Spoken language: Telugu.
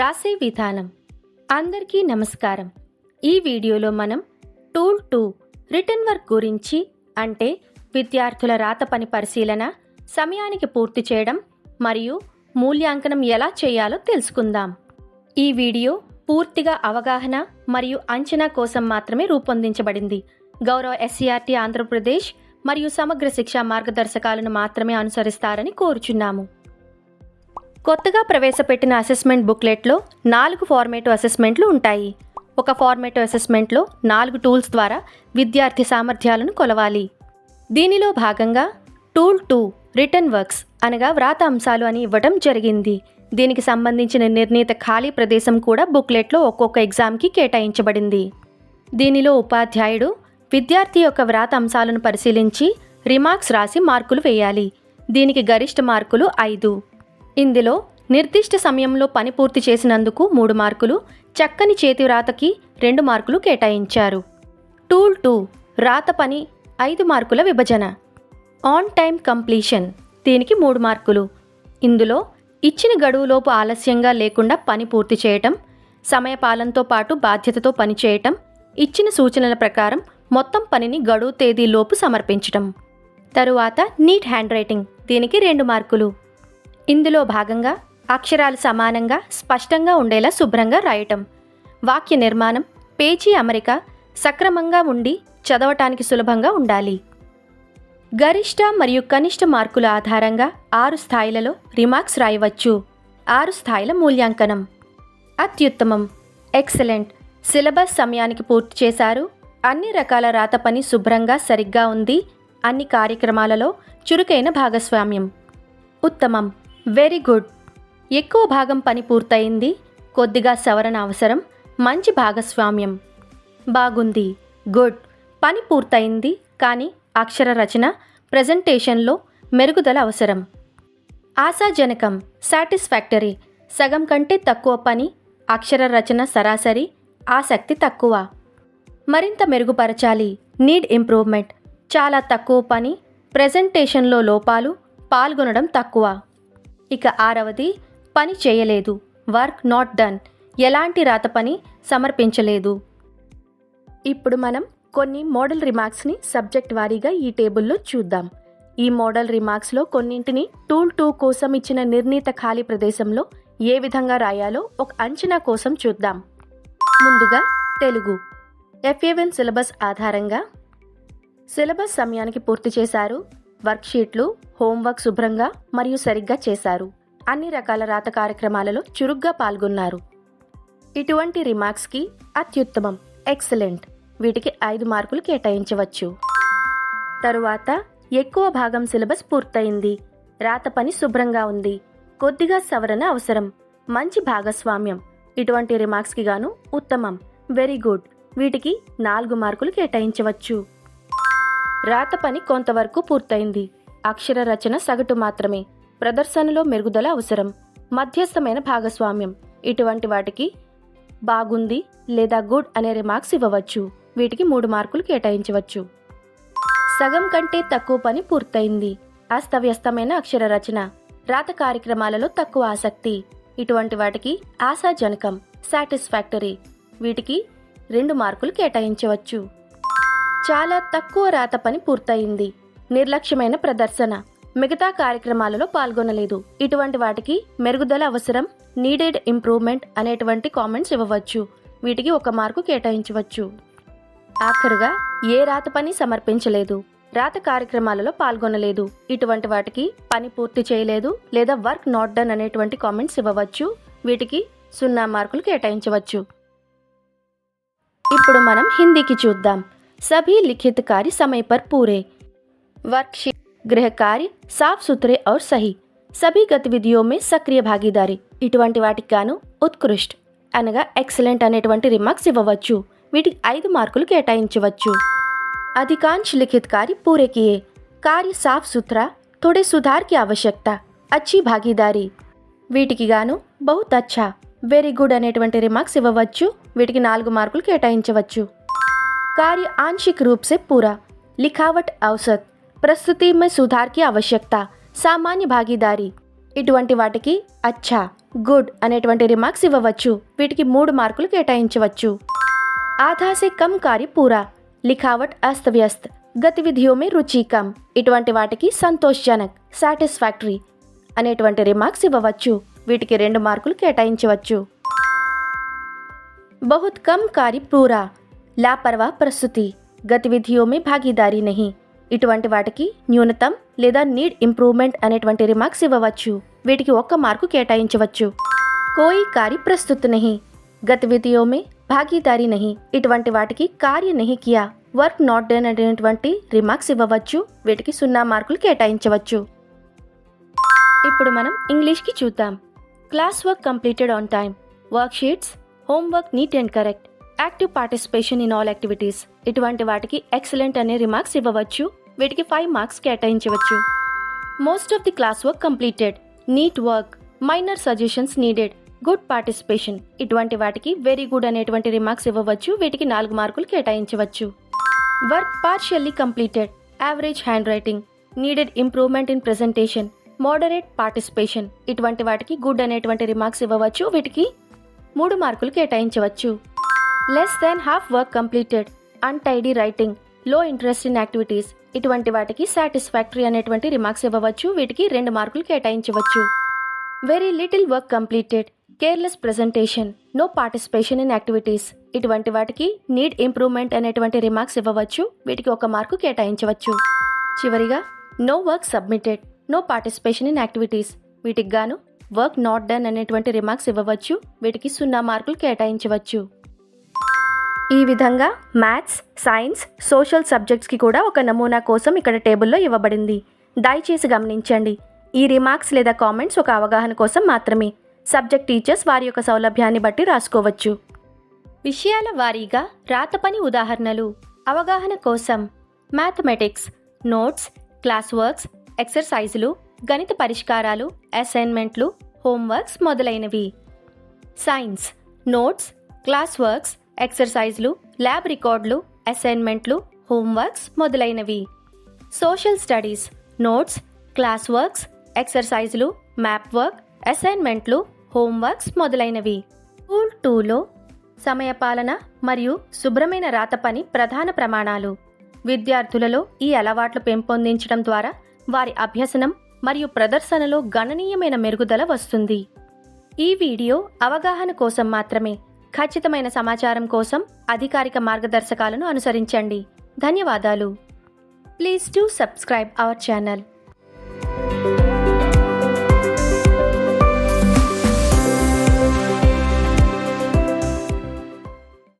రాసే విధానం. అందరికీ నమస్కారం. ఈ వీడియోలో మనం టూల్ టూ రిటర్న్ వర్క్ గురించి అంటే విద్యార్థుల రాత పని పరిశీలన సమయానికి పూర్తి చేయడం మరియు మూల్యాంకనం ఎలా చేయాలో తెలుసుకుందాం. ఈ వీడియో పూర్తిగా అవగాహన మరియు అంచనా కోసం మాత్రమే రూపొందించబడింది. గౌరవ ఎస్సీఆర్టీ ఆంధ్రప్రదేశ్ మరియు సమగ్ర శిక్షా మార్గదర్శకాలను మాత్రమే అనుసరిస్తారని కోరుచున్నాము. కొత్తగా ప్రవేశపెట్టిన అసెస్మెంట్ బుక్లెట్లో నాలుగు ఫార్మేటివ్ అసెస్మెంట్లు ఉంటాయి. ఒక ఫార్మేటివ్ అసెస్మెంట్లో నాలుగు టూల్స్ ద్వారా విద్యార్థి సామర్థ్యాలను కొలవాలి. దీనిలో భాగంగా టూల్ టూ రిటర్న్ వర్క్స్ అనగా వ్రాత అంశాలు అని ఇవ్వడం జరిగింది. దీనికి సంబంధించిన నిర్ణీత ఖాళీ ప్రదేశం కూడా బుక్లెట్లో ఒక్కొక్క ఎగ్జామ్కి కేటాయించబడింది. దీనిలో ఉపాధ్యాయుడు విద్యార్థి యొక్క వ్రాత అంశాలను పరిశీలించి రిమార్క్స్ రాసి మార్కులు వేయాలి. దీనికి గరిష్ట మార్కులు ఐదు. ఇందులో నిర్దిష్ట సమయంలో పని పూర్తి చేసినందుకు మూడు మార్కులు చక్కని చేతివ్రాతకి రెండు మార్కులు కేటాయించారు. టూల్ టూ రాత పని ఐదు మార్కుల విభజన. ఆన్ టైం కంప్లీషన్ దీనికి మూడు మార్కులు. ఇందులో ఇచ్చిన గడువులోపు ఆలస్యంగా లేకుండా పని పూర్తి చేయటం సమయపాలనతో పాటు బాధ్యతతో పనిచేయటం ఇచ్చిన సూచనల ప్రకారం మొత్తం పనిని గడువు తేదీలోపు సమర్పించటం. తరువాత నీట్ హ్యాండ్ రైటింగ్ దీనికి రెండు మార్కులు. ఇందులో భాగంగా అక్షరాలు సమానంగా స్పష్టంగా ఉండేలా శుభ్రంగా రాయటం. వాక్య నిర్మాణం పేజీ అమరిక సక్రమంగా ఉండి చదవటానికి సులభంగా ఉండాలి. గరిష్ట మరియు కనిష్ట మార్కుల ఆధారంగా ఆరు స్థాయిలలో రిమార్క్స్ రాయవచ్చు. ఆరు స్థాయిల మూల్యాంకనం. అత్యుత్తమం. ఎక్సలెంట్. సిలబస్ సమయానికి పూర్తి చేశారు. అన్ని రకాల రాత పని శుభ్రంగా సరిగ్గా ఉంది. అన్ని కార్యక్రమాలలో చురుకైన భాగస్వామ్యం. ఉత్తమం. Very good. ఎక్కువ భాగం పని పూర్తయింది. కొద్దిగా సవరణ అవసరం. మంచి భాగస్వామ్యం. బాగుంది. గుడ్. పని పూర్తయింది. కానీ అక్షర రచన ప్రజెంటేషన్లో మెరుగుదల అవసరం. ఆశాజనకం. సాటిస్ఫాక్టరీ. సగం కంటే తక్కువ పని అక్షర రచన సరాసరి ఆసక్తి తక్కువ. మరింత మెరుగుపరచాలి. Need improvement. చాలా తక్కువ పని ప్రెజెంటేషన్లో లోపాలు పాల్గొనడం తక్కువ. ఇక ఆరవది పని చేయలేదు. Work not done. ఎలాంటి రాత పని సమర్పించలేదు. ఇప్పుడు మనం కొన్ని మోడల్ రిమార్క్స్ని సబ్జెక్ట్ వారీగా ఈ టేబుల్లో చూద్దాం. ఈ మోడల్ రిమార్క్స్లో కొన్నింటిని టూల్ టూ కోసం ఇచ్చిన నిర్ణీత ఖాళీ ప్రదేశంలో ఏ విధంగా రాయాలో ఒక అంచనా కోసం చూద్దాం. ముందుగా Telugu. F A one syllabus ఆధారంగా సిలబస్ సమయానికి పూర్తి చేశారు. వర్క్షీట్లు హోంవర్క్ శుభ్రంగా మరియు సరిగ్గా చేశారు. అన్ని రకాల రాత కార్యక్రమాలలో చురుగ్గా పాల్గొన్నారు. ఇటువంటి రిమార్క్స్కి అత్యుత్తమం. ఎక్సలెంట్ వీటికి ఐదు మార్కులు కేటాయించవచ్చు. తరువాత ఎక్కువ భాగం సిలబస్ పూర్తయింది. రాత పని శుభ్రంగా ఉంది. కొద్దిగా సవరణ అవసరం. మంచి భాగస్వామ్యం. ఇటువంటి రిమార్క్స్కి గాను ఉత్తమం. వెరీ గుడ్ వీటికి నాలుగు మార్కులు కేటాయించవచ్చు. రాత పని కొంతవరకు పూర్తయింది. అక్షర రచన సగటు మాత్రమే. ప్రదర్శనలో మెరుగుదల అవసరం. మధ్యస్థమైన భాగస్వామ్యం. ఇటువంటి వాటికి బాగుంది లేదా గుడ్ అనే రిమార్క్స్ ఇవ్వవచ్చు. వీటికి మూడు మార్కులు కేటాయించవచ్చు. సగం కంటే తక్కువ పని పూర్తయింది. అస్తవ్యస్తమైన అక్షర రచన. రాత కార్యక్రమాలలో తక్కువ ఆసక్తి. ఇటువంటి వాటికి ఆశాజనకం. సాటిస్ఫాక్టరీ. వీటికి రెండు మార్కులు కేటాయించవచ్చు. చాలా తక్కువ రాత పని పూర్తయింది. నిర్లక్ష్యమైన ప్రదర్శన. మిగతా కార్యక్రమాలలో పాల్గొనలేదు. ఇటువంటి వాటికి మెరుగుదల అవసరం నీడెడ్ ఇంప్రూవ్మెంట్ అనేటువంటి కామెంట్స్ ఇవ్వవచ్చు. వీటికి ఒక మార్కు కేటాయించవచ్చు. ఆఖరుగా ఏ రాత పని సమర్పించలేదు. రాత కార్యక్రమాలలో పాల్గొనలేదు. ఇటువంటి వాటికి పని పూర్తి చేయలేదు లేదా వర్క్ నాట్ డన్ అనేటువంటి కామెంట్స్ ఇవ్వవచ్చు. వీటికి సున్నా మార్కులు కేటాయించవచ్చు. ఇప్పుడు మనం హిందీకి చూద్దాం. सभी लिखित कार्य समय पर पूरे। वर्कशीट గృహ కార్య సాఫ్ సుథరే ఔర్ సహీ సభీ గతివిధియో మే సక్రియ భాగీదారి ఇటువంటి వాటికి గాను ఉత్కృష్ట్ అనగా ఎక్సలెంట్ అనేటువంటి రిమార్క్స్ ఇవ్వవచ్చు. వీటికి ఐదు మార్కులు కేటాయించవచ్చు. అధికాంశ లిఖిత్ కార్య పూరే కార్య సాఫ్ సుథరా థోడే సుధార్కి ఆవశ్యకత. అచ్చి భాగీదారి. వీటికి గాను బహుత్ అచ్చా వెరీ గుడ్ అనేటువంటి రిమార్క్స్ ఇవ్వవచ్చు. వీటికి నాలుగు మార్కులు కేటాయించవచ్చు. कार्य आंशिक रूप से पूरा लिखावट औसत प्रस्तुति में सुधार की आवश्यकता सामान्य भागीदारी ఇటువంటి వాటికి అచ్చా గుడ్ అనేటువంటి రిమార్క్స్ ఇవ్వవచ్చు వీటికి మూడు మార్కులు కేటాయించవచ్చు आधा से कम कार्य पूरा लिखावट अस्त व्यस्त గతివిధియో మే రుచి కమ్ ఇటువంటి వాటికి సంతోషజనక్ సాటిస్ఫాక్టరీ అనేటువంటి రిమార్క్స్ ఇవ్వవచ్చు వీటికి రెండు మార్కులు కేటాయించవచ్చు బహుత్ కమ్ కార్య పూరా లాపర్వా ప్రస్తుతి. గతివిధియో మీ భాగీదారీ నహి. ఇటువంటి వాటికి న్యూనతం లేదా నీడ్ ఇంప్రూవ్మెంట్ అనేటువంటి రిమార్క్స్ ఇవ్వవచ్చు. వీటికి ఒక్క మార్కు కేటాయించవచ్చు. కోయి కార్య ప్రస్తుత నహి. గతివిధియో మే భాగీదారీ నహి. ఇటువంటి వాటికి కార్య నహి కియా. వర్క్ నాట్ డన్ అనేటువంటి రిమార్క్స్ ఇవ్వవచ్చు. వీటికి సున్నా మార్కులు కేటాయించవచ్చు. ఇప్పుడు మనం ఇంగ్లీష్కి చూద్దాం. Class work completed on time work sheets homework neat and correct. Active participation in all activities. ఇటువంటి వాటికి ఎక్సలెంట్ అనే రిమార్క్స్ ఇవ్వవచ్చు. వీటికి ఫైవ్ మార్క్స్ కేటాయించవచ్చు. Most of the class work completed neat work minor suggestions needed good participation ఇటువంటి వాటికి వెరీ గుడ్ అనేటువంటి రిమార్క్స్ ఇవ్వవచ్చు. వీటికి నాలుగు మార్కులు కేటాయించవచ్చు. Work partially completed average hand writing needed improvement in presentation moderate participation ఇటువంటి వాటికి గుడ్ అనేటువంటి రిమార్క్స్ ఇవ్వవచ్చు. వీటికి మూడు మార్కులు కేటాయించవచ్చు. Less than half work completed untidy రైటింగ్లో interest in activities ఇటువంటి వాటికి సాటిస్ఫాక్టరీ అనేటువంటి రిమార్క్స్ ఇవ్వవచ్చు. వీటికి రెండు మార్కులు కేటాయించవచ్చు. Very little work completed careless presentation no participation in activities ఇటువంటి వాటికి నీడ్ ఇంప్రూవ్మెంట్ అనేటువంటి రిమార్క్స్ ఇవ్వవచ్చు. వీటికి ఒక మార్కు కేటాయించవచ్చు. చివరిగా no work submitted no participation in activities వీటికి గాను వర్క్ నాట్ డన్ అనేటువంటి రిమార్క్స్ ఇవ్వవచ్చు. వీటికి సున్నా మార్కులు కేటాయించవచ్చు. ఈ విధంగా మ్యాథ్స్ సైన్స్ సోషల్ సబ్జెక్ట్స్కి కూడా ఒక నమూనా కోసం ఇక్కడ టేబుల్లో ఇవ్వబడింది. దయచేసి గమనించండి. ఈ రిమార్క్స్ లేదా కామెంట్స్ ఒక అవగాహన కోసం మాత్రమే. సబ్జెక్ట్ టీచర్స్ వారి యొక్క సౌలభ్యాన్ని బట్టి రాసుకోవచ్చు. విషయాల వారీగా రాత పని ఉదాహరణలు. అవగాహన కోసం మ్యాథమెటిక్స్ నోట్స్ క్లాస్ వర్క్స్ ఎక్సర్సైజులు గణిత పరిష్కారాలు అసైన్మెంట్లు హోంవర్క్స్ మొదలైనవి. సైన్స్ నోట్స్ క్లాస్ వర్క్స్ ఎక్సర్సైజ్లు ల్యాబ్ రికార్డులు అసైన్మెంట్లు హోంవర్క్స్ మొదలైనవి. Social studies notes class works ఎక్సర్సైజ్లు మ్యాప్ వర్క్ అసైన్మెంట్లు హోంవర్క్స్ మొదలైనవి. స్కూల్ టూలో సమయపాలన మరియు శుభ్రమైన రాత పని ప్రధాన ప్రమాణాలు. విద్యార్థులలో ఈ అలవాట్లు పెంపొందించడం ద్వారా వారి అభ్యసనం మరియు ప్రదర్శనలో గణనీయమైన మెరుగుదల వస్తుంది. ఈ వీడియో అవగాహన కోసం మాత్రమే ఖచ్చితమైన సమాచారం కోసం అధికారిక మార్గదర్శకాలను అనుసరించండి. ధన్యవాదాలు. Please to subscribe our channel.